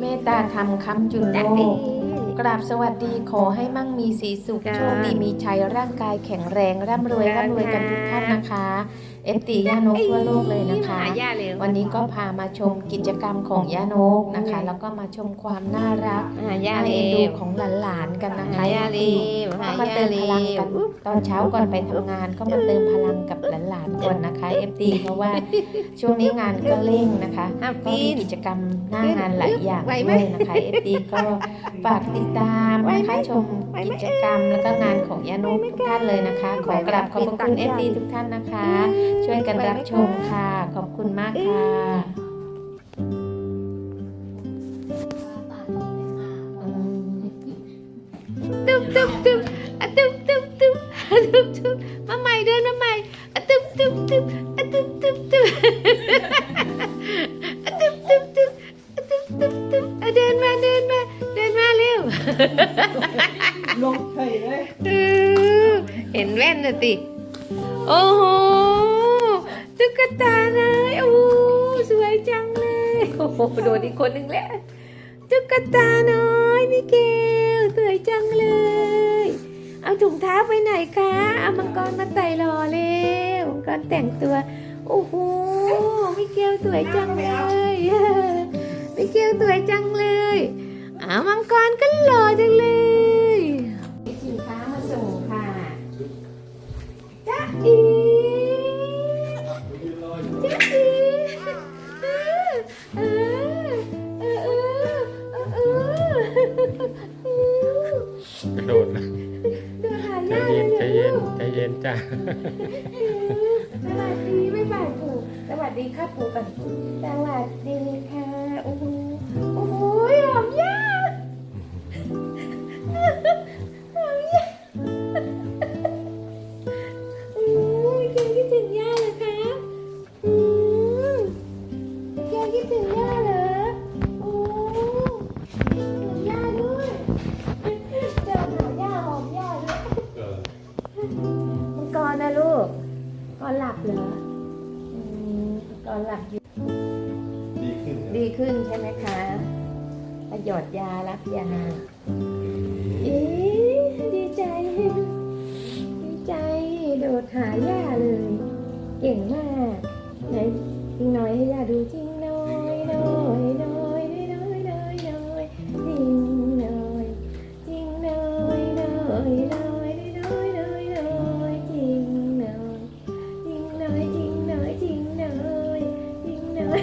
เมตตาธรรมคำจุนโลจักดีกราบสวัสดีขอให้มั่งมีสีสุขจ้าโชคดีมีชัยร่างกายแข็งแรงร่ำรวยจ้าร่ำรวยกันทุกท่านนะคะเอฟตีย่านกทั่วโลกเลยนะคะหาย่าเร็ววันนี้ก็พามาชมกิจกรรมของย่านกนะคะ แล้วก็มาชมความน่ารักหาย่าน่าเร็เอ็นดูวของหลานๆกันนะคะหาย่าเร็วหาก็มาย่าเติมเร็พลังกัวนตอนเช้าก่อนไปทำงานก็มาเติมพลังกับหลานๆก่อนนะคะเอฟตีเพราะว่าช่วงนี้งานก็เร่งนะคะอะก็ปีมีนกิจกรรมหน้างานหลายอย่างไหวไหมด้วยนะคะเอฟตีก็ฝากติดตามไหวนะไหมคะชมไหวไหมกิจกรรมแล้วก็งานของยานุทุกท่านเลยนะคะ ขอกราบขอบพระคุณไหวเอไหมฟตีทุกท่านนะคะช่วยกันรับชมค่ะ ขอบคุณมากค่ะตุ๊บตุ๊บตุ๊บอะตุ๊บ เลยโอ้โหโดนอีกคนหนึ่งแล้วตุ๊กตาน้อยมิเกลสวยจังเลย เอาถุงเท้าไปไหนคะเอามังกรมาใส่รอเร็วมังกรแต่งตัวโอ้โหมิเกลสวยจังเลยมิเกลสวยจังเลยเอามังกรก็หล่อจังเลยสินค้ามาส่งค่ะจ๊ะอี จ้าสวัสดีไม่บ่ายปู่สวัสดีค่ะปู่กันส ประโยชน์ยารับยาเอ๊ดีใจ ดีใจ โดดหาย่าเลย เก่งมากไหนจิงน้อยให้ย่าดูจริงน้อยน้อยน้อยน้อยน้อยน้อยจริงน้อยจริงน้อยน้อยน้อยน้อยน้อยน้อยจริงน้อยจริงน้อยจริงน้อยจริงน้อยจริงน้อย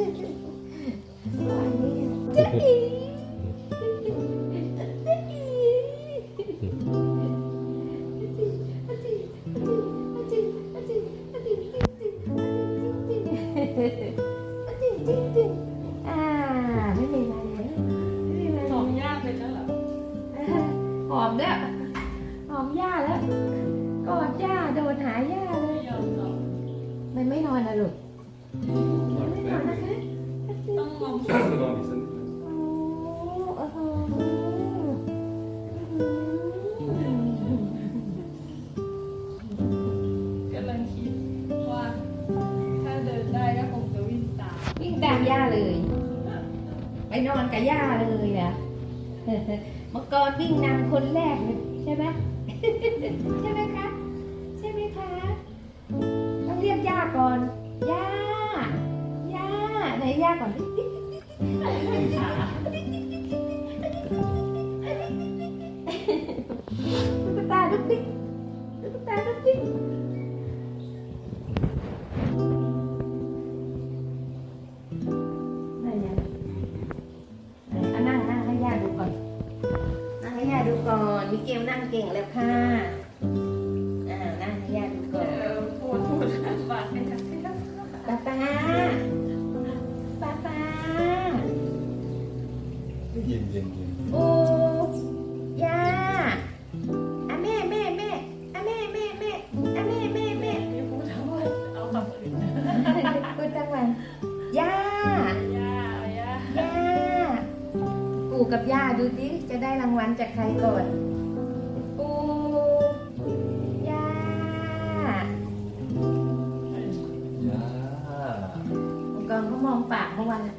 านเนี่ กรวิ่งนำคนแรกเลยใช่ไหมใช่ไหมคะใช่ไหมคะต้องเรียกย่าก่อนย่าย่าไหนย่าก่อนตุ๊กตาดุ๊กดิ๊กตุ๊กตาดุ๊กดิ๊ก กับย่าดูสิจะได้รางวัลจากใครก่อน ปูย่าย่าองค์กรเขามองปากเมื่อวันอะ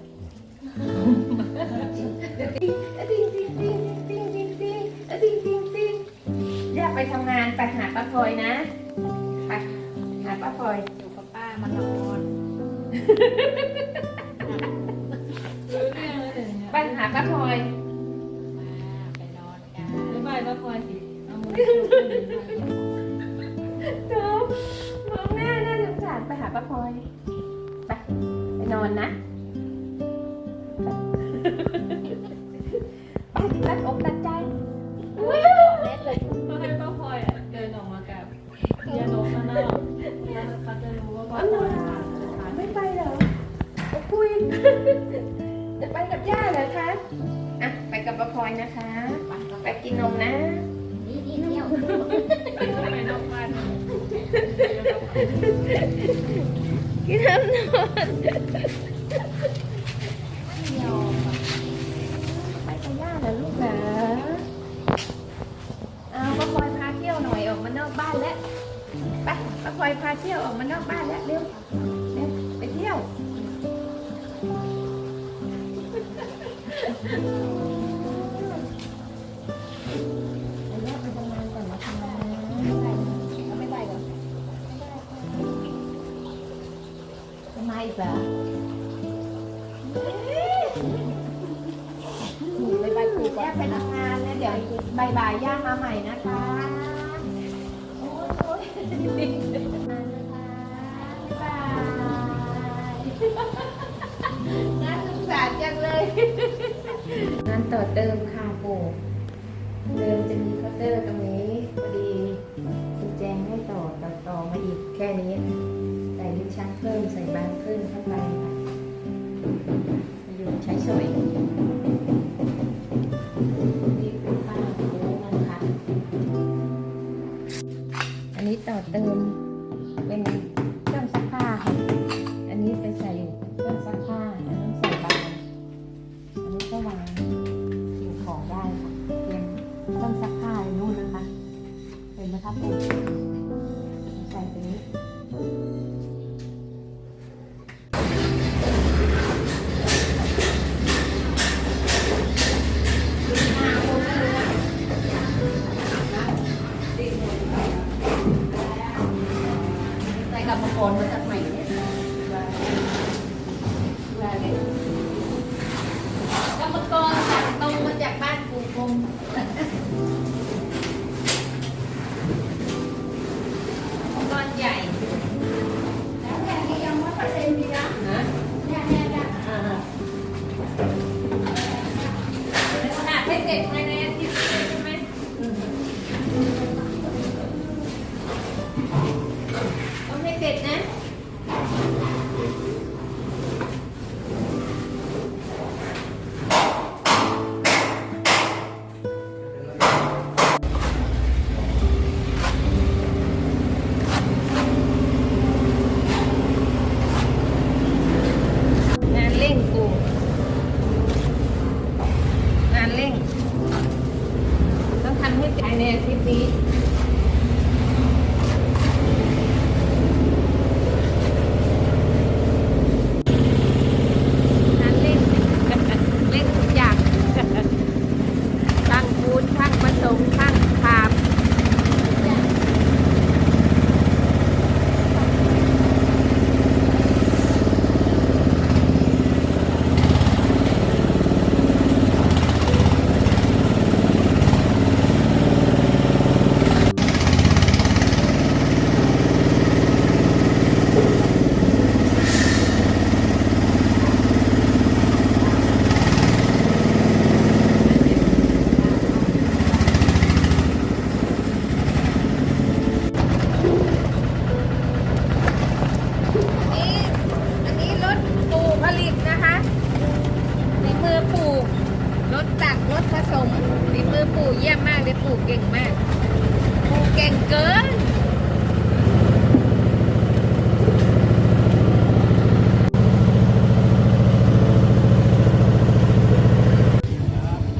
ติ้งติ้งติ้งติ้งติ้งติ้งติ้งติ้งติ้งย่าไปทำงานไปหาป้าพลอยนะไปหาป้าพลอยอยู่กับป้ามานอนรู้เรื่องแล้วเดี๋ยวนี้ไปหาป้าพลอย จบมอชูขึ้นไปทุบมองหน้าน่าสงสารไปหาป้าพลอย ไป ไปนอนนะ Kinam naman. จะมาอีกเหรอไปไปครูย่าไปทำงานนะเดี๋ยวบ่ายบ่ายๆย่ามาใหม่นะคะโอ้ยโอ้ยมานะคะบ๊ายบายน่าสงสารจังเลยงานต่อเติมค่ะปู่เดิมจะมีเคาน์เตอร์ตรงนี้พอดีคุณแจงให้ต่อต่อต่อมาอีกแค่นี้ ใส่ลิ้นเพิ่มใส่บานเพิ่มเข้าไปค่ะประโยชน์ใช้สอยนี่เป็นฝ้าโค้งนะคะอันนี้ต่อเติม คน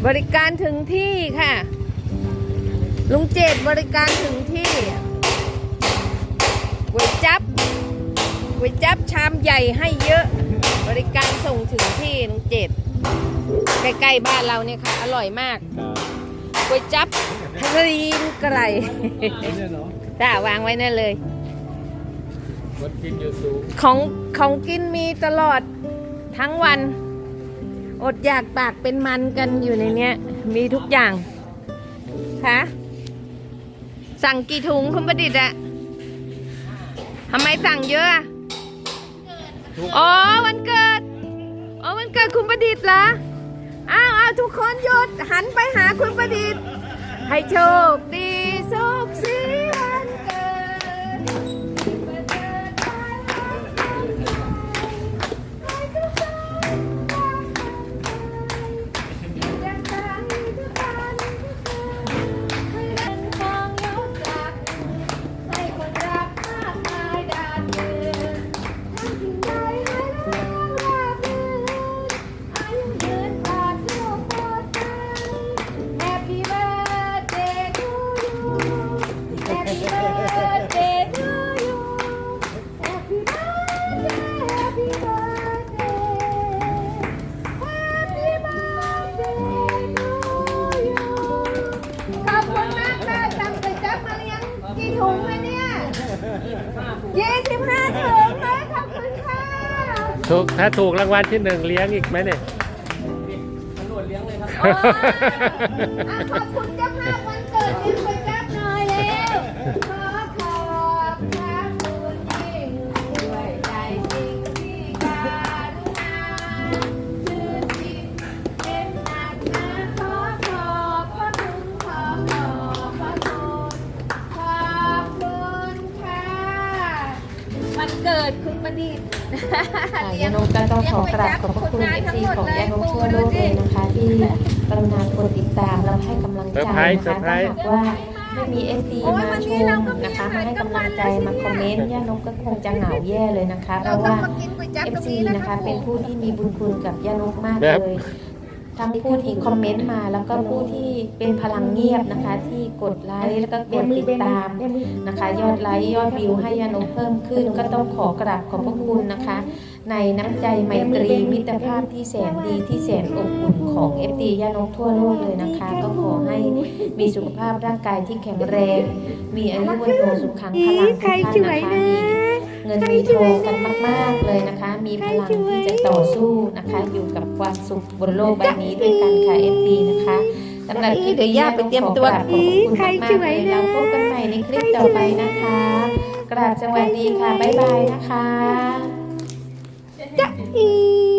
บริการถึงที่ค่ะ ลุงเจดบริการถึงที่ก๋วยจับก๋วยจับชามใหญ่ให้เยอะ บริการส่งถึงที่ลุงเจดใกล้ๆบ้านเราเนี่ยค่ะ อร่อยมากก๋วยจับทะลีนไกลเนี่ยเนาะจ้าวางไว้นั่นเลยรถกินอยู่สูงของของกินมีตลอดทั้งวัน อดอยากปากเป็นมันกันอยู่ในเนี้ย มีทุกอย่างคะสั่งกี่ถุงคุณประดิษฐ์อะทำไมสั่งเยอะอะอ๋อวันเกิดอ๋อวันเกิดคุณประดิษฐ์เหรออ้าวอ้าวทุกคนหยุดหันไปหาคุณประดิษฐ์ให้โชคดีสุขสี กี่ถุงเลยเนี่ยยี่สิบห้าถุงเลยขอบคุณค่ะถูกถ้าถูกรางวัลที่หนึ่งเลี้ยงอีกไหมเนี่ย โอ้ยอะขอบคุณเจ้า ขอกราบขอบพระคุณเอฟซีของยานงทั่วโลกเลยนะคะ ที่กรุณากดติดตามและให้กำลังใจเซอร์ไพรส์นะเซอคะร์ไพรถ้าส์หากว่าไม่มีเอฟซีมาชมนะคะมาให้กำลังใจมาคอมเมนต์ย่านงก็คงจะเหงาแย่เลยนะคะ เพราะว่าเอฟซีนะคะ เป็นผู้ที่มีบุญคุณกับย่านงมากเลยทั้งผู้ที่คอมเมนต์มาแล้วก็ผู้ที่เป็นพลังเงียบนะคะ ที่กดไลค์แล้วก็กดติดตามนะคะ ยอดไลค์ยอดวิวให้ยานงเพิ่มขึ้น ก็ต้องขอกราบขอบพระคุณนะคะ ในน้ำใจไมตรีมิตรภาพที่แสนดีที่แสนอบอุ่นของเอฟตียานงทั่วโลกเลยนะคะ ก็ขอให้มีสุขภาพร่างกายที่แข็งแรง มีอายุวันโนสุขขังพลังทุกท่านนะคะมีเงินมีทองกันมาก ๆ เลยนะคะ มีพลังที่จะต่อสู้นะคะ อยู่กับความสุขบนโลกใบนี้ด้วยกันค่ะเอฟตีนะคะสำหรับคลิปนี้ย่าไปเตรียมตัวขอบคุณมากๆเลยเราพบกันใหม่ในคลิปต่อไปนะคะ กราบสวัสดีค่ะ บ๊ายบายนะคะ อี